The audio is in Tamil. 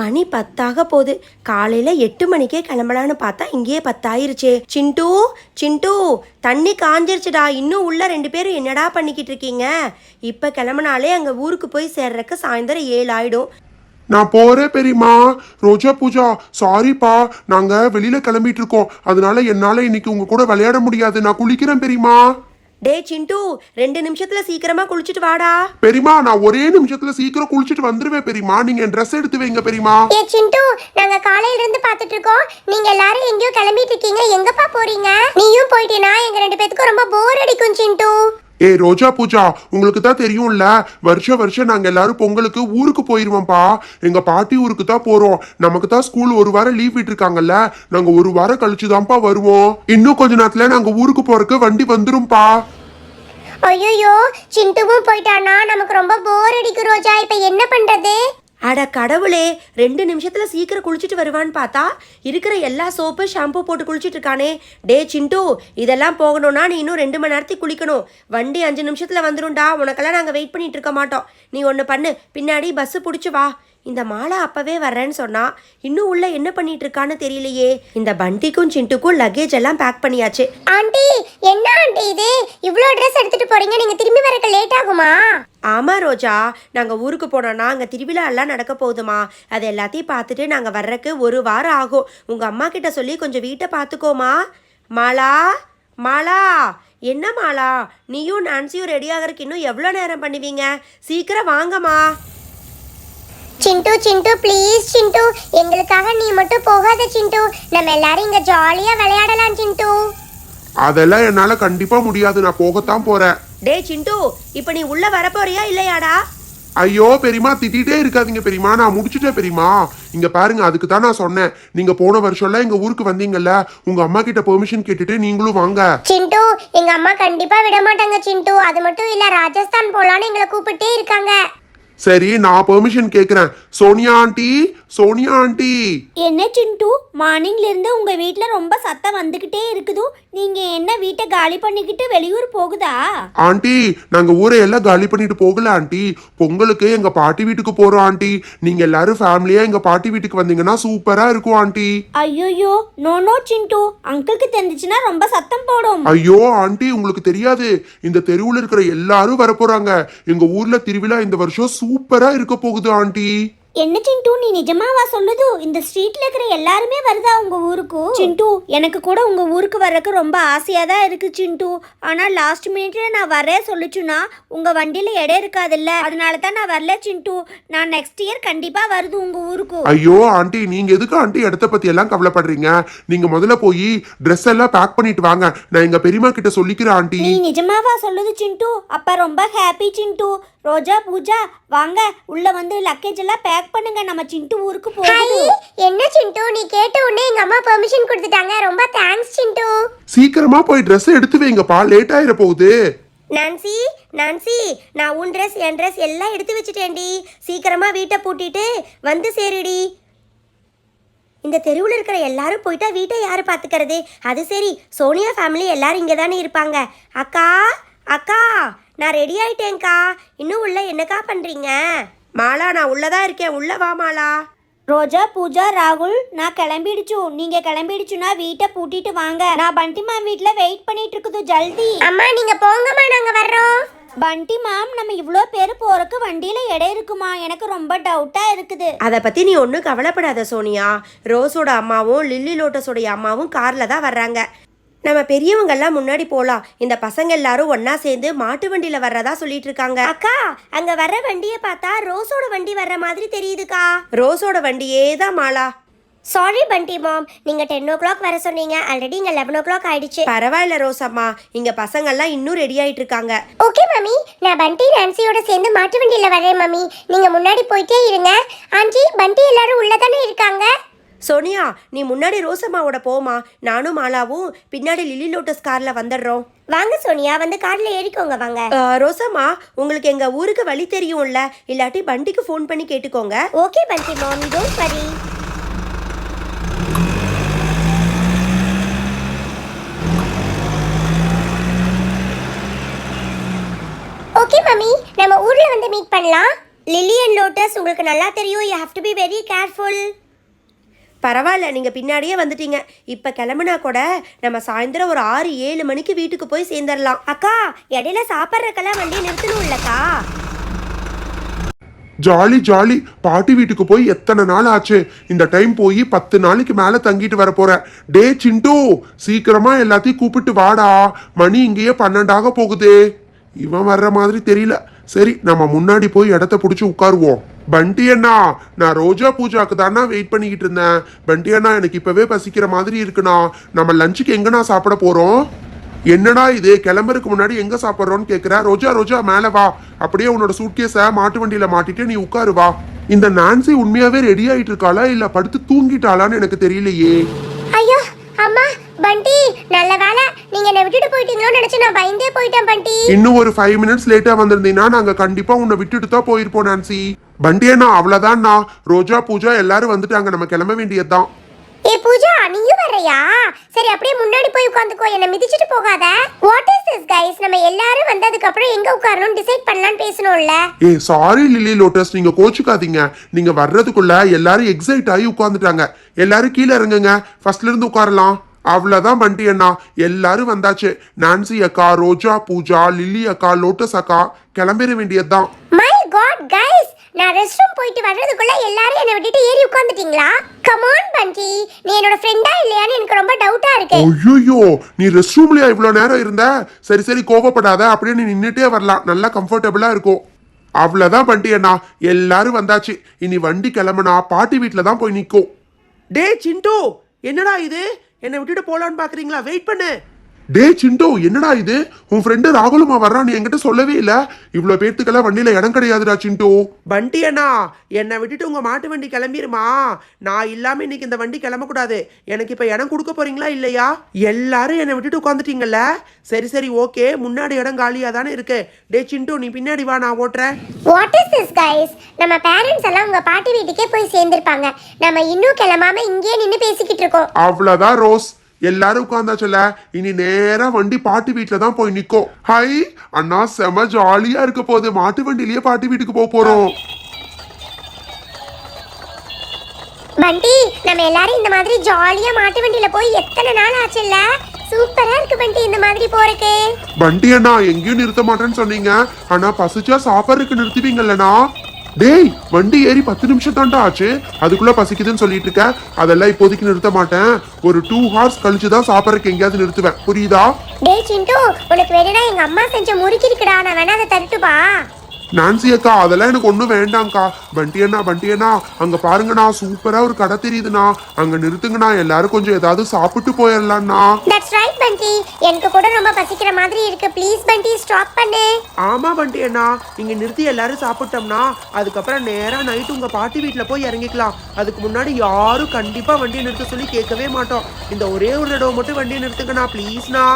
மணி பத்தாக போகுது. காலையில எட்டு மணிக்கே கிளம்பலான்னு பார்த்தா இங்கேயே பத்தாயிருச்சே. சிண்டு சிண்டு தண்ணி காஞ்சிருச்சுடா. இன்னும் உள்ள ரெண்டு பேரும் என்னடா பண்ணிக்கிட்டு இருக்கீங்க? இப்போ கிளம்புனாலே அங்கே ஊருக்கு போய் சேர்றதுக்கு சாயந்தரம் ஏழு ஆயிடும் நான் போறேன் பெரியம்மா. ரோஜா பூஜா சாரிப்பா நாங்க வெளியில கிளம்பிட்டு இருக்கோம். அதனால என்னால இன்னைக்கு உங்க கூட விளையாட முடியாது. நான் குளிக்கிறேன் பெரியம்மா. டே சிண்டு ரெண்டு நிமிஷத்துல சீக்கிரமா குளிச்சுட்டு வாடா. பெரியம்மா நான் ஒரே நிமிஷத்துல சீக்கிரம் குளிச்சுட்டு வந்துருவேன் பெரியம்மா நீங்க ட்ரெஸ் எடுத்து வைங்க பெரியம்மா ஏ சிண்டு நாங்க காலையில இருந்து பாத்துட்டு இருக்கோம். நீங்க எல்லாரும் எங்கேயோ கிளம்பிட்டு இருக்கீங்க. எங்கப்பா போறீங்க? நீயும் போயிட்டேனா? எங்க ரெண்டு பேத்துக்கும் ரொம்ப போர் அடிக்கும் சிண்டு. ஏய் ரோஜா பூஜா உங்களுக்கு தான் தெரியும்ல? வருஷம் வருஷம் நாங்க எல்லாரும் பொங்கலுக்கு ஊருக்கு போயிருவோம்ப்பா. எங்க பாட்டி ஊருக்கு தான் போறோம். நமக்கு தான் ஸ்கூல் ஒரு வாரம் லீவ் விட்டுருக்காங்கல்ல. நாங்க ஒரு வாரம் கழிச்சு தான்ப்பா வருவோம். இன்னும் கொஞ்ச நேரத்துல நாங்க ஊருக்கு போறதுக்கு வண்டி வந்துரும்பா ஐயோ சிண்டுவும் போயிட்டானா? நமக்கு ரொம்ப போர் அடிக்கும் ரோஜா. இப்போ என்ன பண்ணுறது அட கடவுளே ரெண்டு நிமிஷத்தில் சீக்கிரம் குளிச்சுட்டு வருவான்னு பார்த்தா இருக்கிற எல்லா சோப்பு ஷாம்பு போட்டு குளிச்சுட்டு இருக்கானே. டே சிண்டு இதெல்லாம் போகணும்னா நீ இன்னும் ரெண்டு மணி நேரத்துக்கு குளிக்கணும். வண்டி அஞ்சு நிமிஷத்தில் வந்துரும்டா. உனக்கெல்லாம் நாங்கள் வெயிட் பண்ணிட்டு இருக்க மாட்டோம். நீ ஒன்று பண்ணு. பின்னாடி பஸ்ஸு பிடிச்சி வா. இந்த மாலை அப்பவே வர்றேன்னு சொன்னா இன்னும் உள்ள என்ன பண்ணிட்டு இருக்கான்னு தெரியலையே. இந்த பண்டிக்கும் சிண்டுக்கும் லக்கேஜ் எல்லாம் பேக் பண்ணியாச்சு. ஆண்டி என்ன ஆண்டி இது? இவ்ளோ ட்ரெஸ் எடுத்துட்டு போறீங்க நீங்க திரும்பி வரக்கு லேட் ஆகுமா? ஆமா ரோஜா. நாங்கள் ஊருக்கு போனோன்னா அங்கே திருவிழா எல்லாம் நடக்க போகுதுமா. அது எல்லாத்தையும் பார்த்துட்டு நாங்கள் வர்றக்கு ஒரு வாரம் ஆகும். உங்கள் அம்மா கிட்ட சொல்லி கொஞ்சம் வீட்டை பார்த்துக்கோமா. மாலா மாலா. என்ன மாலா? நீயும் நான்சியும் ரெடி ஆகிறதுக்கு இன்னும் எவ்வளோ நேரம் பண்ணுவீங்க? சீக்கிரம் வாங்கம்மா. சிண்டு சிண்டு ப்ளீஸ் சிண்டு. எங்களுக்காக நீ மட்டும் போகாத சிண்டு. நம்ம எல்லாரும் இங்க ஜாலியா விளையாடலாம் சிண்டு. அதெல்லாம் என்னால கண்டிப்பா முடியாது. நான் போகத்தான் போறேன். டே சிண்டு இப்போ நீ உள்ளே வரப்போறியா இல்லையாடா? ஐயோ பெரியமா திட்டிகிட்டே இருக்காதீங்க பெரியமா நான் முடிச்சிட்டேன் பெரியமா இங்க பாருங்க அதுக்கு தான் நான் சொன்னேன். நீங்க போன வருஷம்ல எங்க ஊருக்கு வந்தீங்கல்ல உங்க அம்மா கிட்ட பெர்மிஷன் கேட்டுட்டு நீங்களும் வாங்க. சிண்டு எங்க அம்மா கண்டிப்பா விட மாட்டாங்க சிண்டு. அது மட்டும் இல்ல ராஜஸ்தான் போலான்னு எங்களை கூப்பிட்டே இருக்காங்க. சரி நான் பெர்மிஷன் கேக்குறேன். Sonia aunty Sonia aunty. என்ன சிண்டு மார்னிங்ல இருந்து உங்க வீட்ல ரொம்ப சத்தம் வந்துகிட்டே இருக்குது? நீங்க என்ன வீட்டை காலி பண்ணிக்கிட்டு வெளியூர் போகுதா? ஆண்டி நாங்க ஊரை எல்லாம் காலி பண்ணிட்டு போகல ஆண்டி. பொங்கலுக்கு எங்க பாட்டி வீட்டுக்கு போறோம் ஆண்டி. நீங்க எல்லாரும் ஃபேமிலியா எங்க பாட்டி வீட்டுக்கு வந்தீங்கன்னா சூப்பரா இருக்கும் ஆண்டி. ஐயோயோ நோ நோ சிண்டு. அங்கிளுக்கு தெரிஞ்சுச்சுன்னா ரொம்ப சத்தம் போடும். ஐயோ ஆண்டி உங்களுக்கு தெரியாது. இந்த தெருவுல இருக்கிற எல்லாரும் வரப்போறாங்க. எங்க ஊர்ல திருவிழா இந்த வருஷம் சூப்பரா இருக்க போகுது ஆண்டி. என்ன சிண்டு நீ நிஜமாவா சொல்லுது? இந்த ஸ்ட்ரீட்ல இருக்கிற எல்லாருமே வருதா உங்க ஊருக்கு? சிண்டு எனக்கு கூட உங்க ஊருக்கு வர்றதுக்கு ரொம்ப ஆசையா தான் இருக்கு சிண்டு. ஆனா லாஸ்ட் மினிட்ல நான் வரேன் சொல்லுச்சுன்னா உங்க வண்டியில இடம் இருக்காதுல்ல. அதனால தான் நான் வரல சிண்டு. நான் நெக்ஸ்ட் இயர் கண்டிப்பா வருது உங்க ஊருக்கு. ஐயோ ஆண்டி நீங்க எதுக்கு ஆண்டி இடத்த பத்தி எல்லாம் கவலைப்படுறீங்க? நீங்க முதல்ல போய் ட்ரெஸ் எல்லாம் பேக் பண்ணிட்டு வாங்க. நான் எங்க பெரியம்மா கிட்ட சொல்லிக்கிறேன் ஆண்டி. நீ நிஜமாவா சொல்லுது சிண்டு? அப்ப ரொம்ப ஹாப்பி சிண்டு. ரோஜா பூஜா வாங்க. உள்ள வந்து லக்கேஜ் எல்லாம் பேக் பண்ணுங்க. நம்ம சிண்டு ஊருக்கு ஹாய் போகுது என்ன சிண்டு? நீ கேட்ட உடனே எங்க அம்மா பெர்மிஷன் கொடுத்துட்டாங்க. ரொம்ப தேங்க்ஸ் சிண்டு. சீக்கிரமா போய் ட்ரெஸ் எடுத்து வைங்கப்பா லேட் ஆயிர போகுது. நான்சி நான்சி நான் உன் ட்ரெஸ் என் ட்ரெஸ் எல்லாம் எடுத்து வச்சுட்டேன்டி. சீக்கிரமா வீட்டை பூட்டிட்டு வந்து சேருடி. இந்த தெருவில் இருக்கிற எல்லாரும் போயிட்டா வீட்டை யார் பார்த்துக்கிறது அது சரி சோனியா ஃபேமிலி எல்லாரும் இங்கே தானே இருப்பாங்க. அக்கா அக்கா நான் ரெடி ஆயிட்டேன்க்கா. இன்னும் உள்ள என்னக்கா பண்ணுறீங்க மாலா நான் உள்ளதான் இருக்கேன். உள்ள வா மாலா. ரோஜா பூஜா ராகுல் நான் கிளம்பிடுச்சு. நீங்க கிளம்பிடுச்சுன்னா வீட்டை பூட்டிட்டு வாங்க. நான் பண்டி மேம் வீட்ல வெயிட் பண்ணிட்டு இருக்குது ஜல்தி. அம்மா நீங்க போங்கம்மா நாங்க வர்றோம். பண்டி மேம் நம்ம இவ்வளோ பேர் போறக்கு வண்டியில இடம் இருக்குமா? எனக்கு ரொம்ப டவுட்டா இருக்குது. அதை பற்றி நீ ஒன்றும் கவலைப்படாத சோனியா. ரோஸோட அம்மாவும் லில்லி லோட்டஸோடைய அம்மாவும் காரில் தான் வர்றாங்க. நம்ம பெரியவங்கெல்லாம் முன்னாடி போகலாம் இந்த பசங்க எல்லாரும் ஒன்றா சேர்ந்து மாட்டு வண்டியில் வர்றதா சொல்லிட்டு இருக்காங்க அக்கா அங்கே வர்ற வண்டியை பார்த்தா ரோஸோட வண்டி வர்ற மாதிரி தெரியுதுக்கா. ரோஸோட வண்டியே தான் மாலா. சாரி பண்டி மாம் நீங்க டென் ஓ கிளாக் வர சொன்னீங்க. ஆல்ரெடி இங்க லெவன் ஓ கிளாக் ஆயிடுச்சு. பரவாயில்ல ரோஸ் அம்மா இங்கே பசங்கெல்லாம் இன்னும் ரெடி ஆயிட்டு இருக்காங்க ஓகே மம்மி நான் பண்டி நான்சியோட சேர்ந்து மாட்டு வண்டியில வரேன் மம்மி நீங்க முன்னாடி போயிட்டே இருங்க. ஆண்டி பண்டி எல்லாரும் உள்ள தானே இருக்காங்க? சோனியா நீ முன்னாடி ரோஸ் அம்மாவோட போமா நானும் மாலாவும் பின்னாடி லில்லி லோட்டஸ் காரில் வந்துடுறோம். வாங்க சோனியா வந்து கார்ல ஏறிக்கோங்க வாங்க. ரோசம்மா உங்களுக்கு எங்கள் ஊருக்கு வழி தெரியும்ல? இல்லாட்டி வண்டிக்கு ஃபோன் பண்ணி கேட்டுக்கோங்க. Okay Bunty mom don't worry okay mummy நம்ம ஊர்ல வந்து மீட் பண்ணலாம். லிலி அண்ட் லோட்டஸ் உங்களுக்கு நல்லா தெரியும். You have to be very careful பரவாயில்ல நீங்கள் பின்னாடியே வந்துட்டீங்க. இப்போ கிளம்புனா கூட நம்ம சாயந்தரம் ஒரு ஆறு ஏழு மணிக்கு வீட்டுக்கு போய் சேர்ந்துடலாம் அக்கா இடையில சாப்பிட்றக்கெல்லாம் வண்டி நிறுத்தணும் இல்லக்கா? Jolly jolly. பாட்டி வீட்டுக்கு போய் எத்தனை நாள் ஆச்சு? இந்த டைம் போய் பத்து நாளைக்கு மேல தங்கிட்டு வர போற. டே சிண்டு சீக்கிரமா எல்லாத்தையும் கூப்பிட்டு வாடா. மணி இங்கேயே பன்னெண்டாக போகுதே. இவன் வர்ற மாதிரி தெரியல. சரி நம்ம முன்னாடி போய் இடத்த பிடிச்சி உட்காருவோம். பண்டி அண்ணா நான் ரோஜா பூஜாக்கு தானா வெயிட் பண்ணிக்கிட்டு இருந்தேன். பண்டி அண்ணா எனக்கு இப்பவே பசிக்கிற மாதிரி இருக்குண்ணா. நம்ம லஞ்சுக்கு எங்கண்ணா சாப்பிட போறோம்? என்னடா இது கிளம்புறதுக்கு முன்னாடி எங்க சாப்பிட்றோன்னு கேட்குற ரோஜா ரோஜா மேலே வா. அப்படியே உன்னோட சூட்கேஸை மாட்டு வண்டியில மாட்டிட்டு நீ உட்காரு வா. இந்த நான்சி உண்மையாவே ரெடி ஆயிட்டு இருக்காளா இல்ல படுத்து தூங்கிட்டாளான்னு எனக்கு தெரியலையே. ஐயோ அம்மா பண்டி நல்ல வேலை நீங்க என்னை விட்டுட்டு போயிட்டீங்களோன்னு நினைச்சு நான் பயந்தே போயிட்டேன் பண்டி. இன்னும் ஒரு ஃபைவ் மினிட்ஸ் லேட்டா வந்திருந்தீங்கன்னா நாங்க கண்டிப்பா உன்னை விட்டுட்டு தான் போயிருப்போம் நான்சி. பண்டியண்ணா அவ்வளவுதான்ண்ணா ரோஜா பூஜா எல்லாரும் வந்துட்டாங்க. நம்ம கிளம்ப வேண்டியதுதான். ஏ பூஜா நீயும் வர்றியா? சரி அப்படியே முன்னாடி போய் உட்காந்துக்கோ. என்ன மிதிச்சிட்டு போகாத. வாட் இஸ் திஸ் கைஸ் நம்ம எல்லாரும் வந்ததுக்கு அப்புறம் எங்க உட்காரணும் டிசைட் பண்ணலாம்னு பேசணும்ல ஏ சாரி லிலி லோட்டஸ் நீங்க கோச்சுக்காதீங்க. நீங்க வர்றதுக்குள்ள எல்லாரும் எக்ஸைட் ஆகி உட்காந்துட்டாங்க எல்லாரும் கீழே இறங்குங்க. ஃபர்ஸ்ட்ல இருந்து உட்காரலாம். அவ்வளவுதான் பண்டி அண்ணா. எல்லாரும் வந்தாச்சு. நான்சி அக்கா ரோஜா பூஜா லில்லி அக்கா லோட்டஸ் அக்கா கிளம்பிட வேண்டியதுதான். மை காட் கைஸ் நான் ரெஸ்ட் ரூம் போயிட்டு வர்றதுக்குள்ள எல்லாரும் என்னை விட்டுட்டு ஏறி உட்காந்துட்டீங்களா கமான் பண்டி நீ என்னோட ஃப்ரெண்டா இல்லையான்னு எனக்கு ரொம்ப டவுட்டா இருக்கு. ஐயோ நீ ரெஸ்ட் ரூம்லயா இவ்வளவு நேரம் இருந்த? சரி சரி கோவப்படாத. அப்படியே நீ நின்னுட்டே வரலாம். நல்லா கம்ஃபர்டபுளா இருக்கும். அவ்வளவுதான் பண்டி அண்ணா. எல்லாரும் வந்தாச்சு. இனி வண்டி கிளம்புனா பாட்டி வீட்டில தான் போய் நிற்கும் டே சிண்டு. என்னடா இது? என்னை விட்டுட்டு போகலான்னு பார்க்குறீங்களா வெயிட் பண்ணு. டே சிண்டோ என்னடா இது? உன் ஃப்ரெண்டு ராகுலமா வர்றான் நீ என்கிட்ட சொல்லவே இல்ல. இவ்வளவு பேர்த்துக்கெல்லாம் வண்டியில இடம் கிடையாதுடா சிண்டோ. பண்டி அண்ணா என்னை விட்டுட்டு உங்க மாட்டு வண்டி கிளம்பிருமா? நான் இல்லாம இன்னைக்கு இந்த வண்டி கிளம்பக்கூடாது. எனக்கு இப்ப இடம் கொடுக்க போறீங்களா இல்லையா? எல்லாரும் என்னை விட்டுட்டு உட்காந்துட்டீங்கல்ல சரி சரி ஓகே. முன்னாடி இடம் காலியா தானே இருக்கு. டே சிண்டு நீ பின்னாடி வா நான் ஓட்டுறேன். வாட் இஸ் திஸ் கைஸ் நம்ம பேரண்ட்ஸ் எல்லாம் உங்க பாட்டி வீட்டுக்கே போய் சேர்ந்திருப்பாங்க. நம்ம இன்னும் கிளம்பாம இங்கேயே நின்று பேசிக்கிட்டு இருக்கோம். அவ்வளவுதான் ரோஸ். எல்லாரும் உட்காந்தாச்சுல இனி நேரா வண்டி பாட்டி வீட்டுல தான் போய் நிக்கும் ஹை அண்ணா செம ஜாலியா இருக்க போகுது. மாட்டு வண்டியிலேயே பாட்டி வீட்டுக்கு போக போறோம். பண்டி நம்ம எல்லாரும் இந்த மாதிரி ஜாலியா மாட்டு வண்டியில போய் எத்தனை நாள் ஆச்சுல்ல? சூப்பரா இருக்கு பண்டி இந்த மாதிரி போறதுக்கு. வண்டி அண்ணா எங்கேயும் நிறுத்த மாட்டேன்னு சொன்னீங்க. ஆனா பசிச்சா சாப்பாடுக்கு நிறுத்துவீங்கல்லண்ணா டேய் வண்டி ஏறி பத்து நிமிஷம் தாண்டா ஆச்சு. அதுக்குள்ள பசிக்குதுன்னு சொல்லிட்டு இருக்க. அதெல்லாம் இப்போதைக்கு நிறுத்த மாட்டேன். ஒரு டூ ஹார்ஸ் கழிச்சு தான் சாப்பிட்றதுக்கு எங்கேயாவது நிறுத்துவேன். புரியுதா? டேய் சிண்டு உனக்கு வேணும்னா எங்க அம்மா செஞ்ச முறுக்கி இருக்குடா. நான் வேணா அதை தட்டுப்பா. நான்சி அக்கா அதெல்லாம் எனக்கு ஒன்றும் வேண்டாம்க்கா. பண்டி அண்ணா பண்டி அண்ணா அங்க பாருங்கண்ணா சூப்பரா ஒரு கடை தெரியுதுண்ணா. அங்க நிறுத்துங்கண்ணா எல்லாரும் கொஞ்சம் ஏதாவது சாப்பிட்டு போயிடலாம்ண்ணா தட்ஸ் ரைட் பண்டி. எனக்கு கூட ரொம்ப பசிக்கிற மாதிரி இருக்கு. ப்ளீஸ் பண்டி ஸ்டாப் பண்ணு. ஆமா பண்டி அண்ணா இங்க நிறுத்தி எல்லாரும் சாப்பிட்டோம்னா அதுக்கப்புறம் நேரா நைட்டு உங்க பாட்டி வீட்டுல போய் இறங்கிக்கலாம். அதுக்கு முன்னாடி யாரும் கண்டிப்பா வண்டியை நிறுத்த சொல்லி கேட்கவே மாட்டோம். இந்த ஒரே ஒரு தடவை மட்டும் வண்டியை நிறுத்துங்கண்ணா ப்ளீஸ்ண்ணா